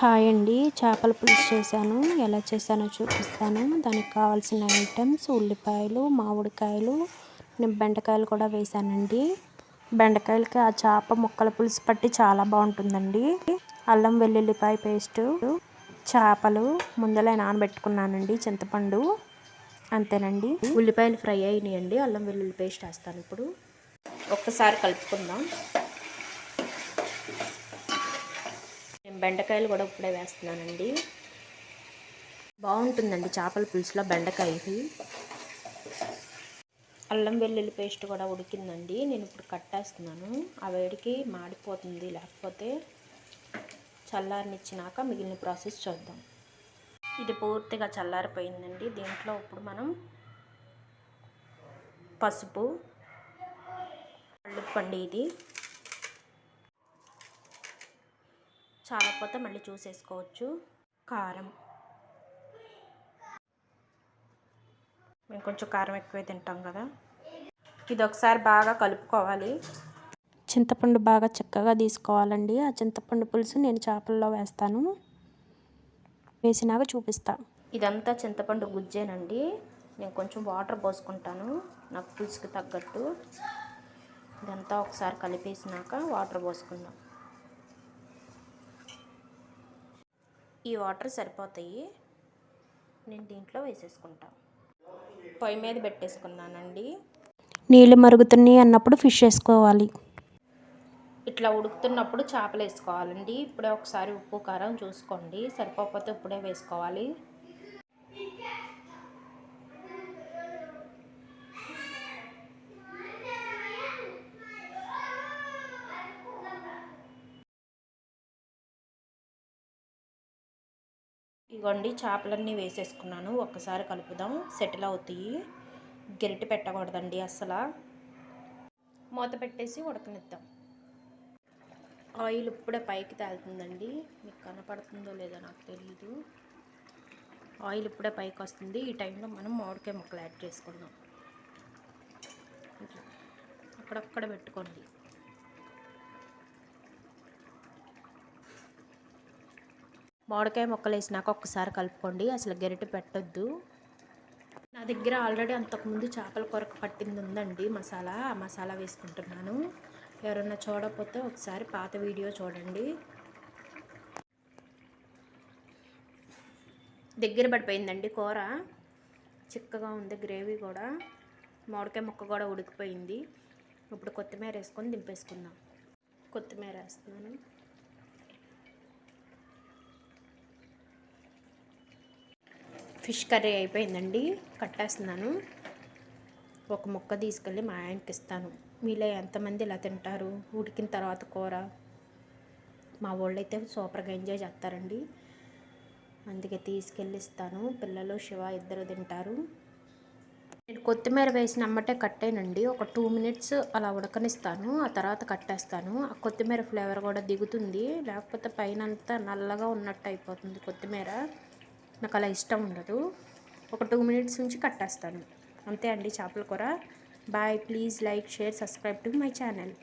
Hi అండి. చేపల పులుసు చేశాను. ఎలా చేశానో చూపిస్తాను. దానికి కావాల్సిన ఐటమ్స్ ఉల్లిపాయలు మామిడికాయలు నేను బెండకాయలు కూడా వేశానండి. బెండకాయలకి ఆ చేప ముక్కల పులుసు పట్టి చాలా బాగుంటుందండి. అల్లం వెల్లుల్లిపాయ పేస్టు చేపలు ముందలే నానబెట్టుకున్నానండి చింతపండు. అంతేనండి. ఉల్లిపాయలు ఫ్రై అయినాయండి. అల్లం వెల్లుల్లి పేస్ట్ వేస్తాను ఇప్పుడు. ఒక్కసారి కలుపుకుందాం నేను బెండకాయలు కూడా ఇప్పుడే వేస్తున్నానండి. బాగుంటుందండి చేపల పులుసులో బెండకాయలు అల్లం వెల్లుల్లి పేస్ట్ కూడా ఉడికిందండి. నేను ఇప్పుడు కట్టేస్తున్నాను ఆ వేడికి మాడిపోతుంది. లేకపోతే చల్లారనిచ్చినాక మిగిలిన ప్రాసెస్ చూద్దాం. ఇది పూర్తిగా చల్లారిపోయిందండి. దీంట్లో ఇప్పుడు మనం పసుపు పండి ఇది చాలకపోతే మళ్ళీ చూసేసుకోవచ్చు. కారం. మేము కొంచెం కారం ఎక్కువే తింటాం కదా. ఇది ఒకసారి బాగా కలుపుకోవాలి. చింతపండు బాగా చక్కగా తీసుకోవాలండి. ఆ చింతపండు పులుసు నేను చేపల్లో వేస్తాను. వేసినాక చూపిస్తా. ఇదంతా చింతపండు గుజ్జేనండి. నేను కొంచెం వాటర్ పోసుకుంటాను. నాకు పులుసుకి తగ్గట్టు. ఇదంతా ఒకసారి కలిపేసినాక వాటర్ పోసుకుందాం. ఈ వాటర్ సరిపోతాయి. నేను దీంట్లో వేసేసుకుంటా. పొయ్యి మీద పెట్టేసుకున్నానండి. నీళ్ళు మరుగుతున్నాయి అన్నప్పుడు ఫిష్ వేసుకోవాలి. ఇట్లా ఉడుకుతున్నప్పుడు చేపలు వేసుకోవాలండి. ఇప్పుడే ఒకసారి ఉప్పు కారం చూసుకోండి. సరిపోకపోతే ఇప్పుడే వేసుకోవాలి. ఇగోండి చేపలన్నీ వేసేసుకున్నాను. ఒక్కసారి కలుపుదాం. సెటిల్ అవుతాయి. గెరిటి పెట్టకూడదండి అసలు మూత పెట్టేసి ఉడకనిద్దాం. ఆయిల్ ఇప్పుడే పైకి తేలుతుందండి. మీకు కనపడుతుందో లేదో నాకు తెలియదు ఆయిల్ ఇప్పుడే పైకి వస్తుంది. ఈ టైంలో మనం మామిడికాయ ముక్కలు యాడ్ చేసుకుందాం. అక్కడక్కడ పెట్టుకోండి. మామిడికాయ ముక్కలు వేసినాక ఒక్కసారి కలుపుకోండి. అసలు గెరిటి పెట్టొద్దు. నా దగ్గర ఆల్రెడీ అంతకుముందు చేపల కొరకు పట్టింది ఉందండి మసాలా. ఆ మసాలా వేసుకుంటున్నాను. ఎవరన్నా చూడకపోతే ఒకసారి పాత వీడియో చూడండి. దగ్గర పడిపోయిందండి కూర. చిక్కగా ఉంది గ్రేవీ కూడా. మామిడికాయ ముక్క కూడా ఉడికిపోయింది. ఇప్పుడు కొత్తిమీర వేసుకొని దింపేసుకుందాం. కొత్తిమీర వేస్తున్నాను. ఫిష్ కర్రీ అయిపోయిందండి. కట్టేస్తున్నాను. ఒక ముక్క తీసుకెళ్ళి మా ఆయనకి ఇస్తాను. మీలో ఎంతమంది ఇలా తింటారు? ఉడికిన తర్వాత కూర. మా వాళ్ళు అయితే సూపర్గా ఎంజాయ్ చేస్తారండి. అందుకే తీసుకెళ్ళి ఇస్తాను. పిల్లలు శివ ఇద్దరు తింటారు. నేను కొత్తిమీర వేసిన అమ్మటే కట్టేనండి. ఒక టూ మినిట్స్ అలా ఉడకనిస్తాను. ఆ తర్వాత కట్టేస్తాను. ఆ కొత్తిమీర ఫ్లేవర్ కూడా దిగుతుంది. లేకపోతే పైన అంతా నల్లగా ఉన్నట్టు అయిపోతుంది కొత్తిమీర. నాకు అలా ఇష్టం ఉండదు. ఒక టూ మినిట్స్ నుంచి కట్టేస్తాను. అంతే అండి చేపల కూర. Bye please like share subscribe to my channel.